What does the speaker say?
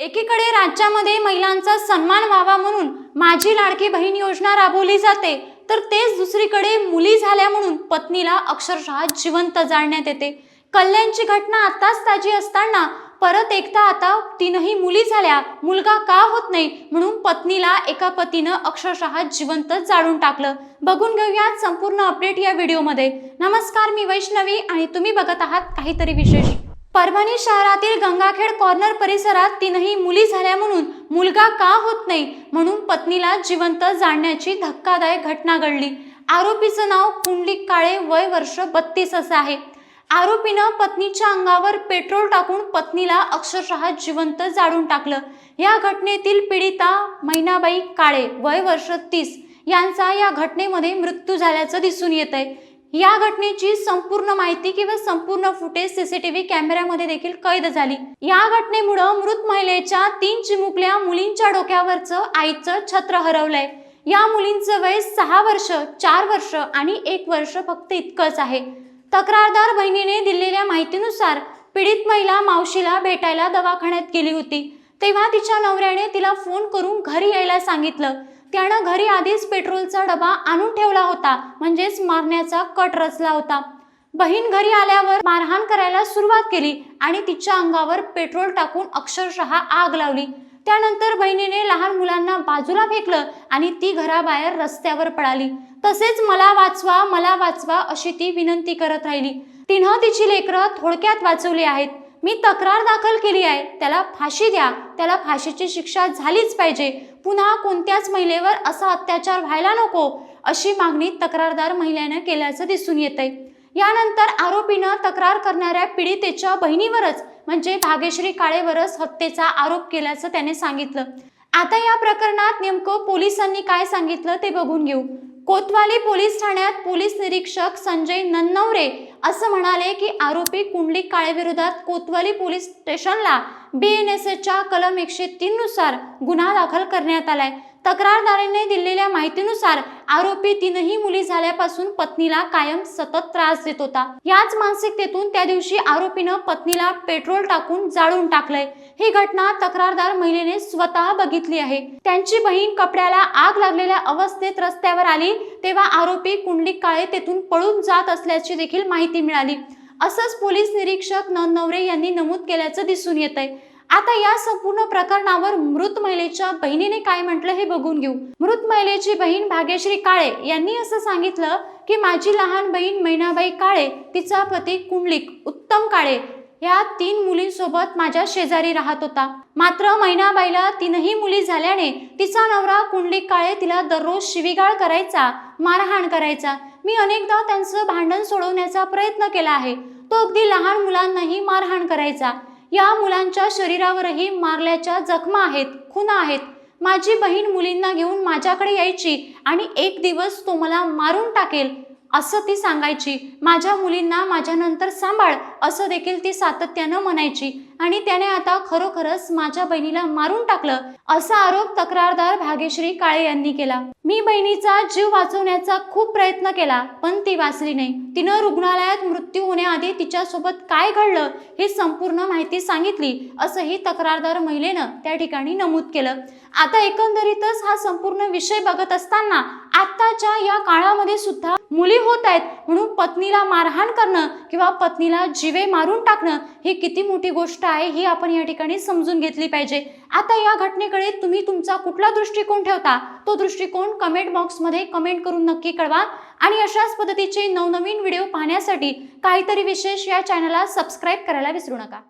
एकीकडे राज्यामध्ये महिलांचा सन्मान व्हावा म्हणून माझी लाडकी बहीण योजना राबवली जाते तर तेच दुसरीकडे मुली झाल्या म्हणून पत्नीला अक्षरशः जिवंत जाळण्यात येते. कल्याणची घटना आताच ताजी असताना परत एकदा आता तीनही मुली झाल्या मुलगा का होत नाही म्हणून पत्नीला एका पतीनं अक्षरशः जिवंत जाळून टाकलं. बघून घेऊयात संपूर्ण अपडेट या व्हिडिओमध्ये नमस्कार मी वैष्णवी आणि तुम्ही बघत आहात काहीतरी विशेष. परभणी शहरातील गंगाखेड कॉर्नर परिसरात तीनही मुली झाल्या म्हणून मुलगा का होत नाही म्हणून पत्नीला जिवंत जाळण्याची धक्कादायक घटना घडली. आरोपीचं नाव पुंडलिक काळे वय वर्ष बत्तीस असं आहे. आरोपीनं पत्नीच्या अंगावर पेट्रोल टाकून पत्नीला अक्षरशः जिवंत जाळून टाकलं. या घटनेतील पीडिता मैनाबाई काळे वय वर्ष तीस. यांचा या घटनेमध्ये मृत्यू झाल्याचं दिसून येत आहे या घटनेची संपूर्ण माहिती किंवा संपूर्ण फुटेज सीसीटीव्ही कॅमेऱ्यामध्ये देखील कैद झाली. या घटनेमुळं मृत महिलेच्या तीन चिमुकल्या मुलींच्या डोक्यावरचं आईचं छत्र हरवलंय. या मुलींचं वय सहा वर्ष चार वर्ष आणि एक वर्ष फक्त इतकंच आहे. तक्रारदार बहिणीने दिलेल्या माहितीनुसार पीडित महिला मावशीला भेटायला दवाखान्यात गेली होती. तेव्हा तिच्या नवऱ्याने तिला फोन करून घरी यायला सांगितलं. त्यानं घरी आधीच पेट्रोलचा डबा आणून ठेवला होता म्हणजेच मारण्याचा कट रचला होता. बहीण घरी आल्यावर मारहाण करायला सुरुवात केली आणि तिच्या अंगावर पेट्रोल टाकून अक्षरशः आग लावली. त्यानंतर बहिणीने लहान मुलांना बाजूला फेकलं आणि ती घराबाहेर रस्त्यावर पळाली. तसेच मला वाचवा मला वाचवा अशी ती विनंती करत राहिली. तिनं तिची लेकरं थोडक्यात वाचवली आहेत. मी तक्रार दाखल केली आहे. त्याला फाशी द्या. त्याला फाशीची शिक्षा झालीच पाहिजे. पुन्हा कोणत्याच महिलेवर असा अत्याचार व्हायला नको अशी मागणी तक्रारदार महिलेनं केल्याचं दिसून येत आहे यानंतर आरोपीनं तक्रार करणाऱ्या पीडितेच्या बहिणीवरच म्हणजे भाग्यश्री काळेवरच हत्येचा आरोप केल्याचं त्याने सांगितलं. आता या प्रकरणात नेमकं पोलिसांनी काय सांगितलं ते बघून घेऊ. कोतवाली पोलीस ठाण्यात पोलीस निरीक्षक संजय नन्नवरे असं म्हणाले की आरोपी कुंडलिक काळेविरोधात कोतवाली पोलीस स्टेशनला बी एन एस एच्या कलम एकशे तीननुसार गुन्हा दाखल करण्यात आलाय. तक्रारदाराने दिलेल्या माहितीनुसार आरोपी तीनही मुली झाल्यापासून पत्नीला कायम सतत त्रास देत होता. याच मानसिकतेतून त्या दिवशी आरोपीनं पत्नीला पेट्रोल टाकून जाळून टाकलंय. ही घटना तक्रारदार महिलेने स्वतः बघितली आहे. त्यांची बहीण कपड्याला आग लागलेल्या अवस्थेत रस्त्यावर आली तेव्हा आरोपी कुंडलिक काळे तेथून पळून जात असल्याची देखील माहिती मिळाली. असंच पोलीस निरीक्षक नवरे यांनी नमूद केल्याचं दिसून येत आहे आता या संपूर्ण प्रकरणावर मृत महिलेच्या बहिणीने काय म्हटलं हे बघून घेऊ. मृत महिलेची बहीण भाग्यश्री काळे यांनी असं सांगितलं की माझी लहान बहीण मैनाबाई काळे तिचा पती कुंडलिक उत्तम काळे या तीन मुलींसोबत माझ्या शेजारी राहत होता. मात्र मैनाबाईला तीनही मुली झाल्याने तिचा नवरा कुंडलिक काळे तिला दररोज शिवीगाळ करायचा मारहाण करायचा. मी अनेकदा त्यांचं भांडण सोडवण्याचा प्रयत्न केला आहे. तो अगदी लहान मुलांनाही मारहाण करायचा. या मुलांच्या शरीरावरही मारल्याच्या जखमा आहेत खुना आहेत. माझी बहीण मुलींना घेऊन माझ्याकडे यायची आणि एक दिवस तो मला मारून टाकेल. असं ती सांगायची. माझ्या मुलींना माझ्यानंतर सांभाळ असं देखील ती सातत्यानं म्हणायची. आणि त्याने आता खरोखरच माझ्या बहिणीला मारून टाकलं असा आरोप तक्रारदार भाग्यश्री काळे यांनी केला. मी बहिणीचा जीव वाचवण्याचा खूप प्रयत्न केला पण ती वाचली नाही. तिनं रुग्णालयात मृत्यू होण्याआधी तिच्यासोबत काय घडलं हे संपूर्ण माहिती सांगितली असंही तक्रारदार महिलेनं त्या ठिकाणी नमूद केलं. आता एकंदरीतच हा संपूर्ण विषय बघत असताना आत्ताच्या या काळामध्ये सुद्धा मुली होत आहेत म्हणून पत्नीला मारहाण करणं किंवा पत्नीला जीवे मारून टाकणं ही किती मोठी गोष्ट आहे ही आपण या ठिकाणी समजून घेतली पाहिजे. आता या घटनेकडे तुम्ही तुमचा कुठला दृष्टिकोन ठेवता तो दृष्टिकोन कमेंट बॉक्समध्ये कमेंट करून नक्की कळवा. आणि अशाच पद्धतीचे नवनवीन व्हिडिओ पाहण्यासाठी काहीतरी विशेष या चॅनलला सबस्क्राईब करायला विसरू नका.